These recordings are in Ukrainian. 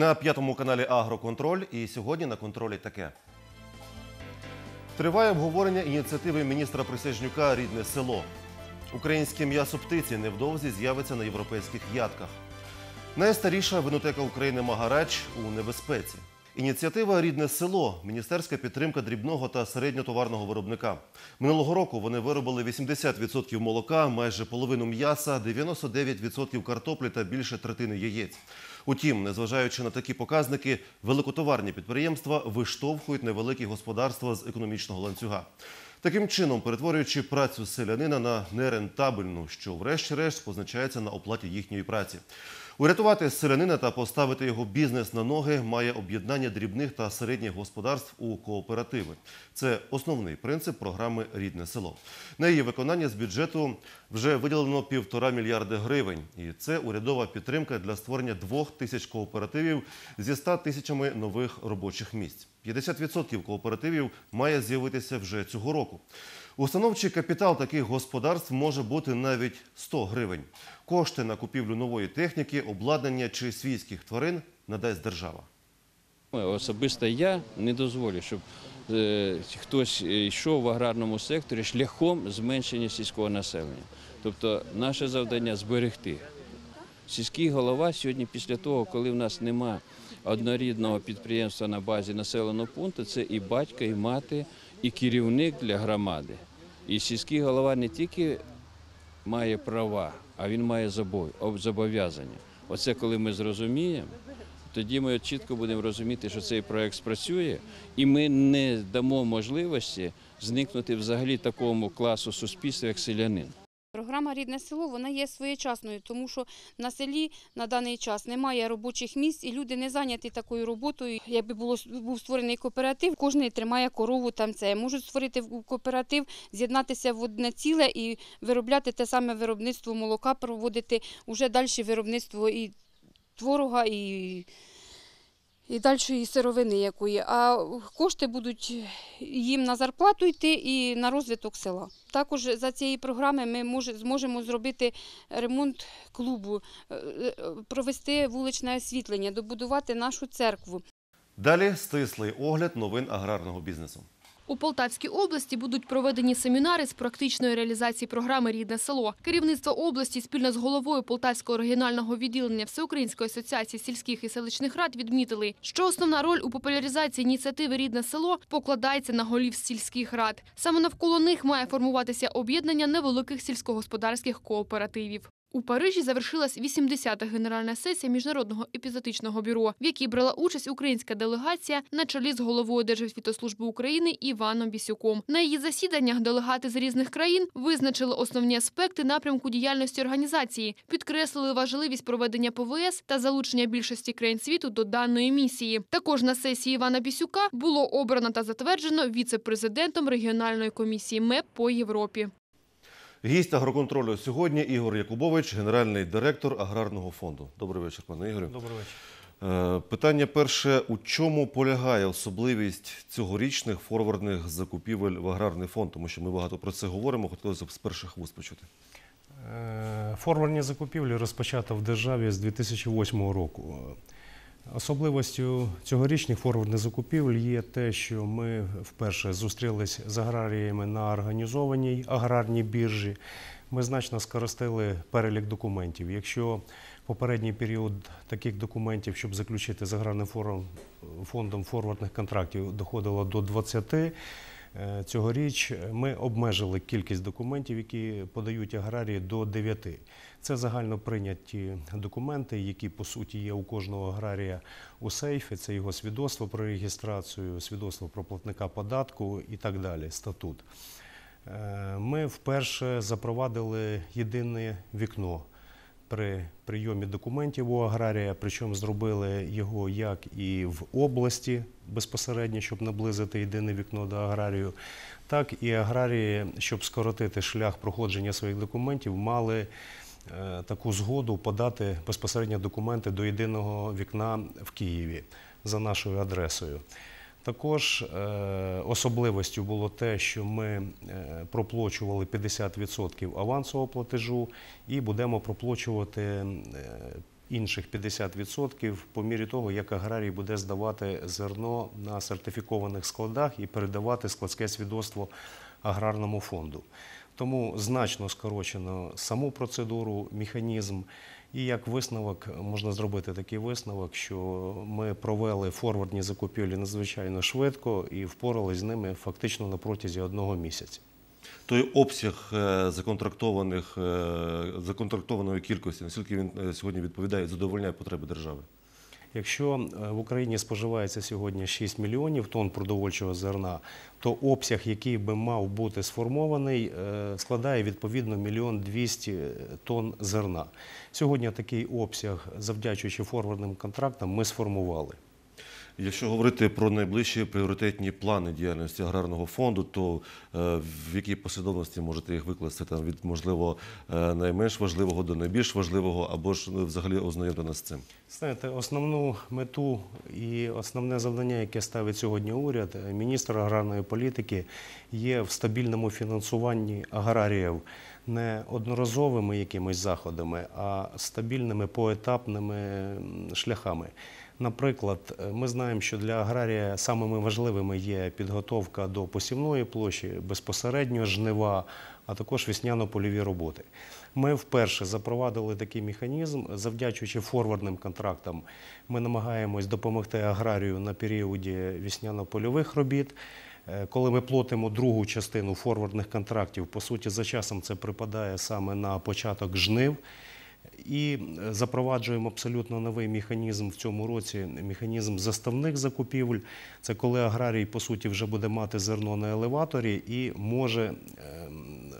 На п'ятому каналі Агроконтроль і сьогодні на контролі таке. Триває обговорення ініціативи міністра Присяжнюка Рідне село. Українське м'ясо птиці невдовзі з'явиться на європейських ядках. Найстаріша винотека України Магарач у небезпеці. Ініціатива Рідне село міністерська підтримка дрібного та середньотоварного виробника. Минулого року вони виробили 80% молока, майже половину м'яса, 99% картоплі та більше третини яєць. Утім, незважаючи на такі показники, великотоварні підприємства виштовхують невеликі господарства з економічного ланцюга. Таким чином, перетворюючи працю селянина на нерентабельну, що врешті-решт позначається на оплаті їхньої праці. Урятувати селянина та поставити його бізнес на ноги має об'єднання дрібних та середніх господарств у кооперативи. Це основний принцип програми Рідне село. На її виконання з бюджету вже виділено півтора мільярди гривень. І це урядова підтримка для створення двох тисяч кооперативів зі ста тисячами нових робочих місць. 50% кооперативів має з'явитися вже цього року. Установчий капітал таких господарств може бути навіть 100 гривень. Кошти на купівлю нової техніки, обладнання чи свійських тварин надасть держава. Особисто я не дозволю, щоб е, хтось йшов в аграрному секторі шляхом зменшення сільського населення. Тобто наше завдання зберегти. Сільський голова сьогодні, після того, коли в нас нема однорідного підприємства на базі населеного пункту, це і батько, і мати, і керівник для громади. І сільський голова не тільки має права, а він має зобов'язання. Оце коли ми зрозуміємо, тоді ми чітко будемо розуміти, що цей проект спрацює, і ми не дамо можливості зникнути взагалі такому класу суспільства, як селянин. Програма Рідне село вона є своєчасною, тому що на селі на даний час немає робочих місць, і люди не зайняті такою роботою. Якби було був створений кооператив, кожен тримає корову там це. Можуть створити кооператив, з'єднатися в одне ціле і виробляти те саме виробництво молока, проводити уже далі виробництво і творога, і, і далі сировини якої. А кошти будуть їм на зарплату йти і на розвиток села. Також за цієї програми ми може, зможемо зробити ремонт клубу, е, е, провести вуличне освітлення, добудувати нашу церкву. Далі стислий огляд новин аграрного бізнесу. У Полтавській області будуть проведені семінари з практичної реалізації програми Рідне село. Керівництво області спільно з головою Полтавського регіонального відділення Всеукраїнської асоціації сільських і селищних рад відмітили, що основна роль у популяризації ініціативи Рідне село покладається на голів сільських рад. Саме навколо них має формуватися об'єднання невеликих сільськогосподарських кооперативів. У Парижі завершилась 80-та генеральна сесія міжнародного епізотичного бюро, в якій брала участь українська делегація на чолі з головою Держосвітослужби України Іваном Бісюком. На її засіданнях делегати з різних країн визначили основні аспекти напрямку діяльності організації, підкреслили важливість проведення ПВС та залучення більшості країн світу до даної місії. Також на сесії Івана Бісюка було обрано та затверджено віце-президентом регіональної комісії МЕП по Європі. Гість агроконтролю сьогодні Ігор Якубович, генеральний директор аграрного фонду. Добрий вечір, пане Ігорю. Добрий вечір. Е, Питання перше: у чому полягає особливість цьогорічних форвардних закупівель в аграрний фонд? Тому що ми багато про це говоримо. Хотілося б з перших вуст почути. Е, Форвардні закупівлі розпочато в державі з 2008 року. Особливостю цьогорічних форвардних закупівель є те, що ми вперше зустрілись з аграріями на організованій аграрній біржі. Ми значно скоростили перелік документів. Якщо попередній період таких документів, щоб заключити з аграрним фондом форвардних контрактів, доходило до 20, е, Цьогоріч ми обмежили кількість документів, які подають аграрії до 9. Це загально прийняті документи, які по суті є у кожного аграрія у сейфі. Це його свідоцтво про реєстрацію, свідоцтво про платника податку і так далі. Статут. Е, Ми вперше запровадили єдине вікно при прийомі документів у аграрія, причому зробили його як і в області безпосередньо, щоб наблизити єдине вікно до аграрію, так і аграрії, щоб скоротити шлях проходження своїх документів, мали таку згоду подати безпосередньо документи до єдиного вікна в Києві за нашою адресою. Також е, особливостю було те, що ми е, проплачували 50% авансового платежу і будемо проплачувати е, інших 50% по мірі того, як аграрій буде здавати зерно на сертифікованих складах і передавати складське свідоцтво аграрному фонду. Тому значно скорочено саму процедуру, механізм. І як висновок можна зробити такий висновок, що ми провели форвардні закупівлі надзвичайно швидко і впоралися з ними фактично на протязі одного місяця. Той обсяг е, законтрактованих, е, законтрактованої кількості, наскільки він е, сьогодні відповідає, задовольняє потреби держави? Якщо е, в Україні споживається сьогодні 6 мільйонів тонн продовольчого зерна, то обсяг, який би мав бути сформований, е, складає відповідно мільйон 200 тонн зерна. Сьогодні такий обсяг, завдячуючи форвардним контрактам, ми сформували. Якщо говорити про найближчі пріоритетні плани діяльності аграрного фонду, то е, в якій послідовності можете їх викласти там від можливо е, найменш важливого до найбільш важливого, або ж ну, взагалі ознайомити нас з цим? Знаєте, основну мету і основне завдання, яке ставить сьогодні уряд, е, міністр аграрної політики, є в стабільному фінансуванні аграріїв не одноразовими якимись заходами, а стабільними поетапними шляхами. Наприклад, е, ми знаємо, що для аграрія самими важливими є підготовка до посівної площі, безпосередньо жнива, а також весняно-польові роботи. Ми вперше запровадили такий механізм, завдячуючи форвардним контрактам. Ми намагаємось допомогти аграрію на періоді весняно-польових робіт. Е, Коли ми платимо другу частину форвардних контрактів, по суті, за часом це припадає саме на початок жнив. І е, запроваджуємо абсолютно новий механізм в цьому році механізм заставних закупівель. Це коли аграрій, по суті, вже буде мати зерно на елеваторі і може ем,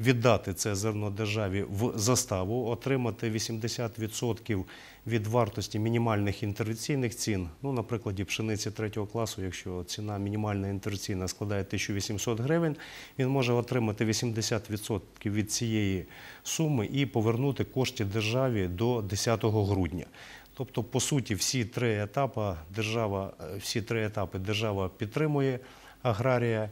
віддати це зерно державі в заставу, отримати 80% від вартості мінімальних інтервенційних цін. Ну, на прикладі пшениці третього класу, якщо ціна мінімальна інтервенційна складає 1800 гривень, він може отримати 80% від цієї суми і повернути кошти державі до 10 грудня. Тобто, по суті, всі три етапи держава, всі три етапи держава підтримує аграрія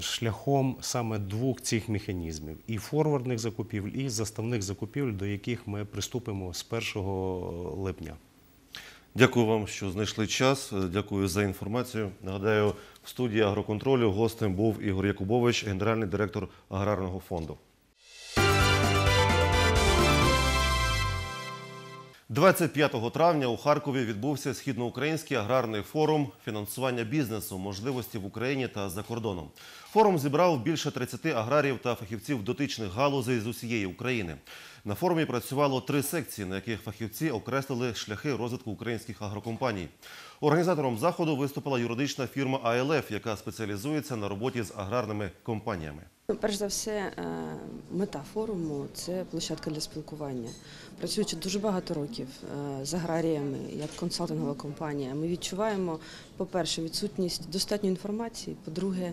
шляхом саме двох цих механізмів: і форвардних закупівель, і заставних закупівель, до яких ми приступимо з 1 липня. Дякую вам, що знайшли час. Е, Дякую за інформацію. Нагадаю, в студії агроконтролю гостем був Ігор Якубович, генеральний директор аграрного фонду. 25 травня у Харкові відбувся східноукраїнський аграрний форум фінансування бізнесу, можливості в Україні та за кордоном. Форум зібрав більше 30 аграріїв та фахівців дотичних галузей з усієї України. На форумі працювало три секції, на яких фахівці окреслили шляхи розвитку українських агрокомпаній. Організатором заходу виступила юридична фірма АЛФ, яка спеціалізується на роботі з аграрними компаніями. Ну, Перш за все, е, мета форуму це площадка для спілкування. Працюючи дуже багато років е, з аграріями, як консалтингова компанія, ми відчуваємо, по-перше, відсутність достатньої інформації, по-друге,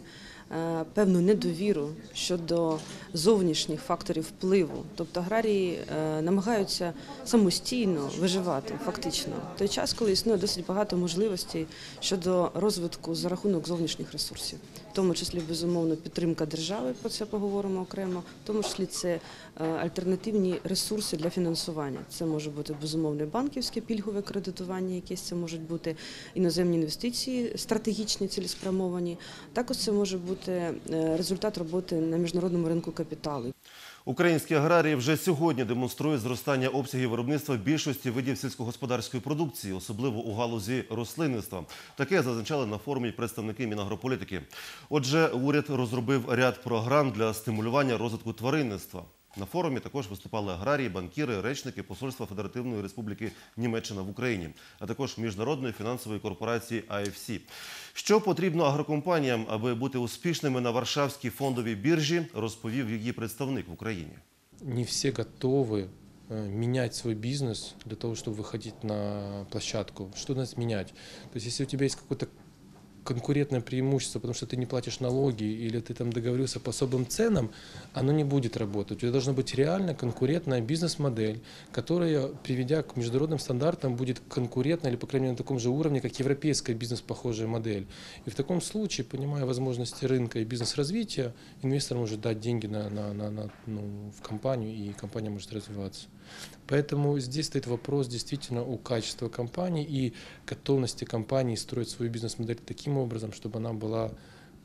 е, певну недовіру щодо зовнішніх факторів впливу. Тобто аграрії намагаються самостійно виживати фактично той час, коли існує досить багато можливостей щодо розвитку за рахунок зовнішніх ресурсів, тому числі безумовно підтримка держави. Про це поговоримо окремо. В тому числі це е, альтернативні ресурси для фінансування. Це може бути безумовне банківське пільгове кредитування, якесь це можуть бути іноземні інвестиції, стратегічні, цілеспрямовані. Також це може бути е, результат роботи на міжнародному ринку капіталу. Українські аграрії вже сьогодні демонструють зростання обсягів виробництва більшості видів сільськогосподарської продукції, особливо у галузі рослинництва. Таке зазначали на форумі представники Мінагрополітики. Отже, уряд розробив ряд програм для стимулювання розвитку тваринництва. На форумі також виступали аграрії, банкіри, речники Посольства Федеративної Республіки Німеччина в Україні, а також міжнародної фінансової корпорації АФС. Що потрібно агрокомпаніям, аби бути успішними на Варшавській фондовій біржі, розповів її представник в Україні. не все готовы э, менять свой бизнес для того, чтобы выходить на площадку. Что значит менять? То есть, если у тебя есть какой-то конкурентное преимущество, потому что ты не платишь налоги или ты там договорился по особым ценам, оно не будет работать. У тебя должна быть реально конкурентная бизнес-модель, которая, приведя к международным стандартам, будет конкурентна или, по крайней мере, на таком же уровне, как европейская бизнес-похожая модель. И в таком случае, понимая возможности рынка и бизнес-развития, инвестор может дать деньги на, на, на, на, ну, в компанию, и компания может развиваться. Поэтому здесь стоит вопрос действительно о качестве компании и готовности компании строить свою бизнес-модель таким образом, чтобы она была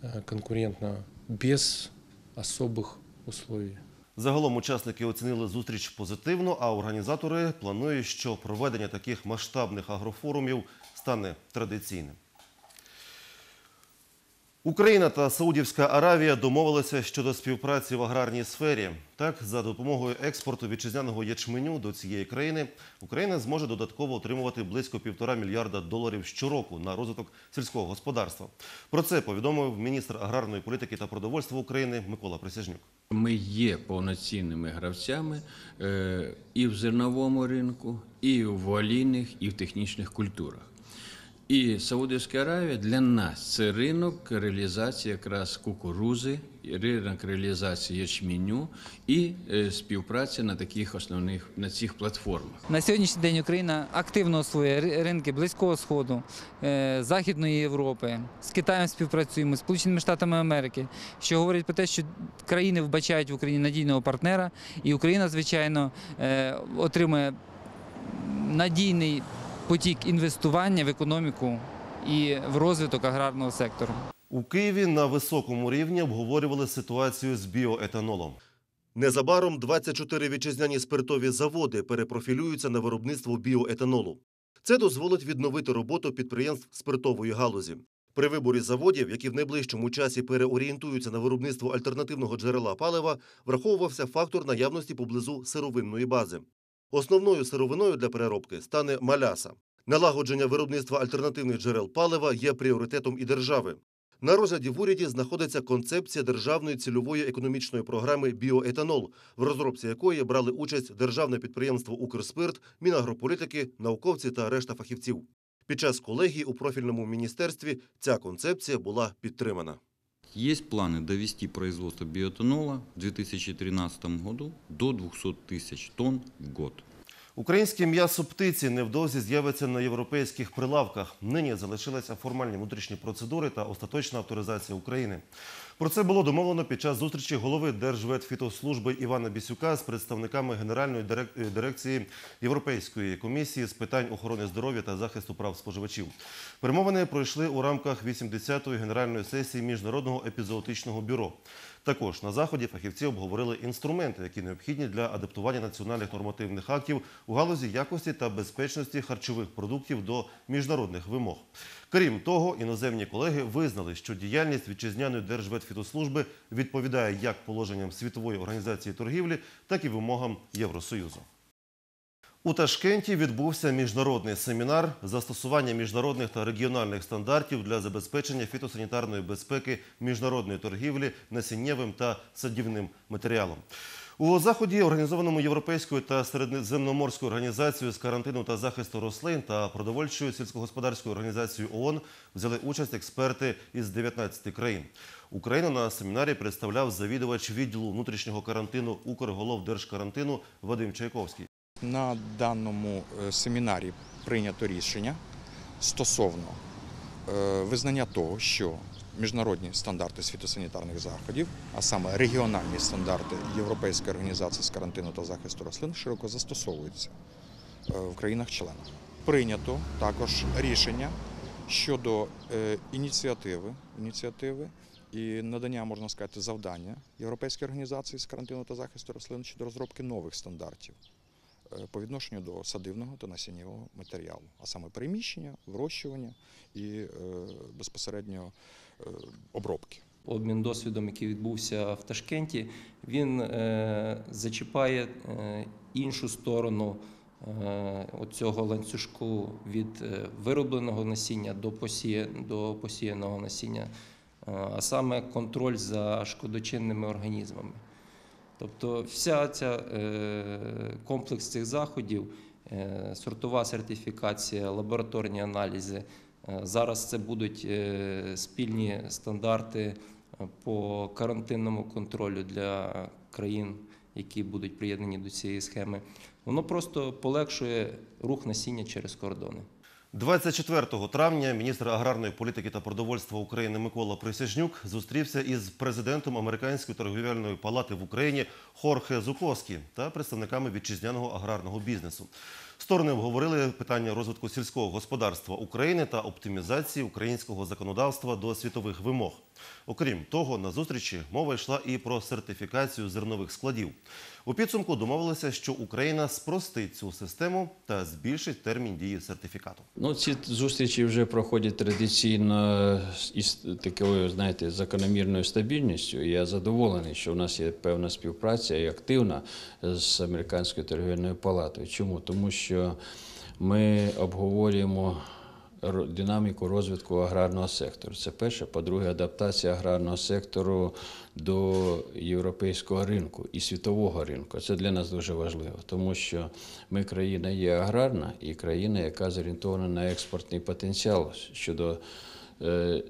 э, конкурентна без особых условий. Загалом учасники оцінили зустріч позитивно, а організатори планують, що проведення таких масштабних агрофорумів стане традиційним. Україна та Саудівська Аравія домовилися щодо співпраці в аграрній сфері. Так, за допомогою експорту вітчизняного ячменю до цієї країни Україна зможе додатково отримувати близько півтора мільярда доларів щороку на розвиток сільського господарства. Про це повідомив міністр аграрної політики та продовольства України Микола Присяжнюк. Ми є повноцінними гравцями е, і в зерновому ринку, і в олійних, і в технічних культурах. І Саудівська Аравія для нас це ринок реалізації якраз кукурузи, ринок реалізації ячменю і е, співпраці на таких основних на цих платформах. На сьогоднішній день Україна активно освоює ринки Близького Сходу, е, Західної Європи. З Китаєм співпрацюємо, з Сполученими Штатами Америки, що говорить про те, що країни вбачають в Україні надійного партнера, і Україна, звичайно, е, отримує надійний потік інвестування в економіку і в розвиток аграрного сектору. У Києві на високому рівні обговорювали ситуацію з біоетанолом. Незабаром 24 вітчизняні спиртові заводи перепрофілюються на виробництво біоетанолу. Це дозволить відновити роботу підприємств спиртової галузі. При виборі заводів, які в найближчому часі переорієнтуються на виробництво альтернативного джерела палива, враховувався фактор наявності поблизу сировинної бази. Основною сировиною для переробки стане маляса. Налагодження виробництва альтернативних джерел палива є пріоритетом і держави. На розгляді в уряді знаходиться концепція державної цільової економічної програми Біоетанол, в розробці якої брали участь державне підприємство Укрспирт, Мінагрополітики, науковці та решта фахівців. Під час колегії у профільному міністерстві ця концепція була підтримана. Есть планы довести производство биоэтанола в 2013 году до 200 тысяч тонн в год. Українське м'ясо птиці невдовзі з'явиться на європейських прилавках. Нині залишилися формальні внутрішні процедури та остаточна авторизація України. Про це було домовлено під час зустрічі голови Держветфітослужби Івана Бісюка з представниками Генеральної е, дирекції Європейської комісії з питань охорони здоров'я та захисту прав споживачів. Перемовини пройшли у рамках 80-ї генеральної сесії міжнародного епізоотичного бюро. Також на заході фахівці обговорили інструменти, які необхідні для адаптування національних нормативних актів у галузі якості та безпечності харчових продуктів до міжнародних вимог. Крім того, іноземні колеги визнали, що діяльність вітчизняної Держветфітослужби відповідає як положенням Світової організації торгівлі, так і вимогам Євросоюзу. У Ташкенті відбувся міжнародний семінар застосування міжнародних та регіональних стандартів для забезпечення фітосанітарної безпеки міжнародної торгівлі насіннєвим та садівним матеріалом. У заході, організованому Європейською та Середземноморською організацією з карантину та захисту рослин та продовольчою сільськогосподарською організацією ООН взяли участь експерти із 19 країн. Україну на семінарі представляв завідувач відділу внутрішнього карантину Укрголовдержкарантину Вадим Чайковський. На даному е, семінарі прийнято рішення стосовно е, визнання того, що міжнародні стандарти з фітосанітарних заходів, а саме регіональні стандарти Європейської організації з карантину та захисту рослин, широко застосовуються е, в країнах-членах. Прийнято також рішення щодо ініціативи, ініціативи і надання, можна сказати, завдання Європейської організації з карантину та захисту рослин щодо розробки нових стандартів по відношенню до садивного та насіннєвого матеріалу, а саме переміщення, вирощування і е, безпосередньо е, обробки. Обмін досвідом, який відбувся в Ташкенті, він е, зачіпає е, іншу сторону е, цього ланцюжку від е, виробленого насіння до, посіяного насіння, е, а саме контроль за шкодочинними організмами. Тобто, вся ця е, комплекс цих заходів, е, сортова сертифікація, лабораторні аналізи, Е, Зараз це будуть спільні стандарти по карантинному контролю для країн, які будуть приєднані до цієї схеми. Воно просто полегшує рух насіння через кордони. 24 травня міністр аграрної політики та продовольства України Микола Присяжнюк зустрівся із президентом Американської торгівельної палати в Україні Хорхе Зуковські та представниками вітчизняного аграрного бізнесу. Сторони обговорили питання розвитку сільського господарства України та оптимізації українського законодавства до світових вимог. Окрім того, на зустрічі мова йшла і про сертифікацію зернових складів. У підсумку домовилися, що Україна спростить цю систему та збільшить термін дії сертифікату. Ну, ці зустрічі вже проходять традиційно із такою, знаєте, закономірною стабільністю. Я задоволений, що в нас є певна співпраця і активна з американською торгівельною палатою. Чому? Тому що ми обговорюємо динаміку розвитку аграрного сектору. Це перше. По-друге, адаптація аграрного сектору до європейського ринку і світового ринку. Це для нас дуже важливо, тому що ми країна є аграрна і країна, яка зорієнтована на експортний потенціал щодо е,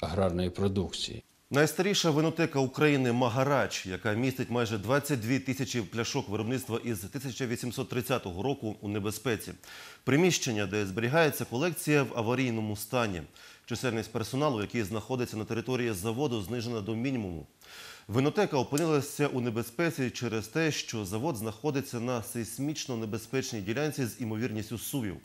аграрної продукції. Найстаріша винотека України Магарач, яка містить майже 22 тисячі пляшок виробництва із 1830 року у небезпеці. Приміщення, де зберігається колекція в аварійному стані. Чисельність персоналу, який знаходиться на території заводу, знижена до мінімуму. Винотека опинилася у небезпеці через те, що завод знаходиться на сейсмічно небезпечній ділянці з імовірністю сувів.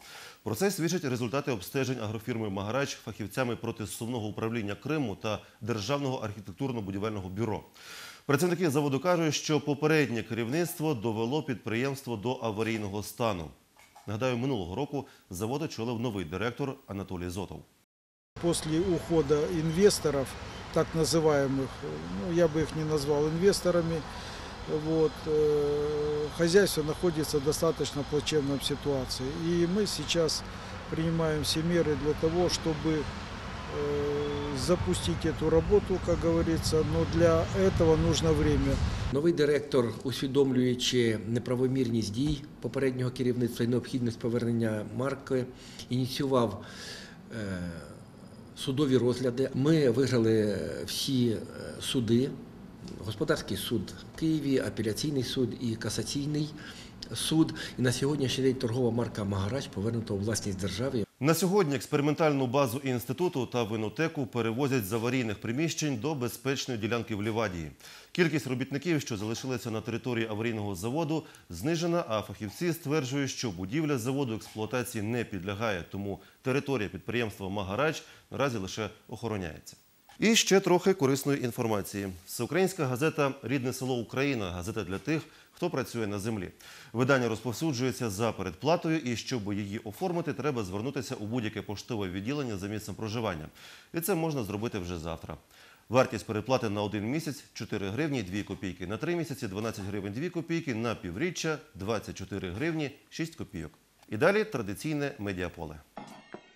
Про це свідчать результати обстежень агрофірми Магарач фахівцями протисувного управління Криму та Державного архітектурно-будівельного бюро. Працівники заводу кажуть, що попереднє керівництво довело підприємство до аварійного стану. Нагадаю, минулого року завод очолив новий директор Анатолій Зотов. после ухода инвесторов, так называемых, ну, я бы их не назвал инвесторами, вот, э, хозяйство находится в достаточно плачевной ситуации. И мы сейчас принимаем все меры для того, чтобы э, запустить эту работу, как говорится, но для этого нужно время. Новий директор, усвідомлюючи неправомірність дій попереднього керівництва і необхідність повернення марки, ініціював е, судові розгляди. Ми виграли всі е, суди: господарський суд в Києві, апеляційний суд і касаційний суд. І на сьогоднішній день торгова марка Магарач повернута у власність держави. На сьогодні експериментальну базу інституту та винотеку перевозять з аварійних приміщень до безпечної ділянки в Лівадії. Кількість робітників, що залишилися на території аварійного заводу, знижена, а фахівці стверджують, що будівля заводу експлуатації не підлягає, тому територія підприємства Магарач наразі лише охороняється. І ще трохи корисної інформації. Всеукраїнська газета Рідне село Україна газета для тих, хто працює на землі. Видання розповсюджується за передплатою, і щоб її оформити, треба звернутися у будь-яке поштове відділення за місцем проживання. І це можна зробити вже завтра. Вартість переплати на один місяць 4 гривні 2 копійки, на 3 місяці 12 гривень 2 копійки, на півріччя 24 гривні 6 копійок. І далі традиційне медіаполе.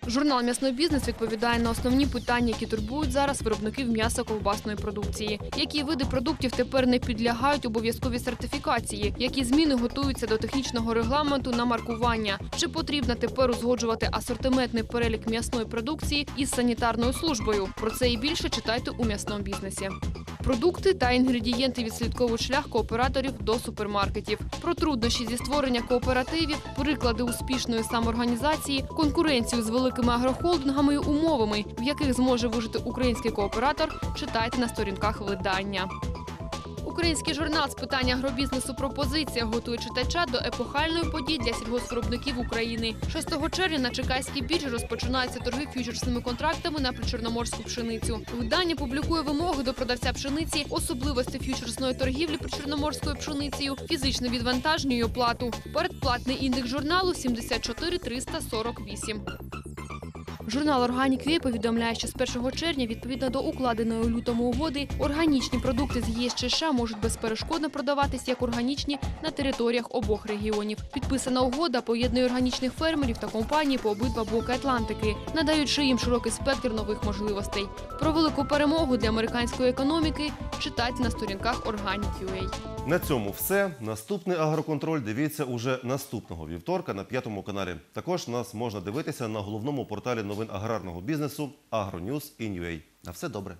Журнал М'ясний бізнес відповідає на основні питання, які турбують зараз виробників м'ясо-ковбасної продукції. Які види продуктів тепер не підлягають обов'язковій сертифікації? Які зміни готуються до технічного регламенту на маркування? Чи потрібно тепер узгоджувати асортиментний перелік м'ясної продукції із санітарною службою? Про це і більше читайте у м'ясному бізнесі. Продукти та інгредієнти відслідковують шлях кооператорів до супермаркетів. Про труднощі зі створення кооперативів, приклади успішної самоорганізації, конкуренцію з великими агрохолдингами і умовами, в яких зможе вижити український кооператор, читайте на сторінках видання. Український журнал з питань агробізнесу пропозиція готує читача до епохальної події для сільгоспвиробників України. 6 червня на Чекайській біржі розпочинаються торги фьючерсними контрактами на причорноморську пшеницю. Видання публікує вимоги до продавця пшениці, особливості фьючерсної торгівлі причорноморською пшеницею, фізичне відвантаження й оплату. Передплатний індекс журналу 74 348. Журнал Органік Вій повідомляє, що з 1 червня, відповідно до укладеної у лютому угоди, органічні продукти з ЄС чи США можуть безперешкодно продаватись як органічні на територіях обох регіонів. Підписана угода поєднує органічних фермерів та компаній по обидва боки Атлантики, надаючи їм широкий спектр нових можливостей. Про велику перемогу для американської економіки читайте на сторінках Organic.ua. На цьому все. Наступний агроконтроль дивіться уже наступного вівторка на п'ятому каналі. Також нас можна дивитися на головному порталі новин аграрного бізнесу AgroNews.in.ua. На все добре.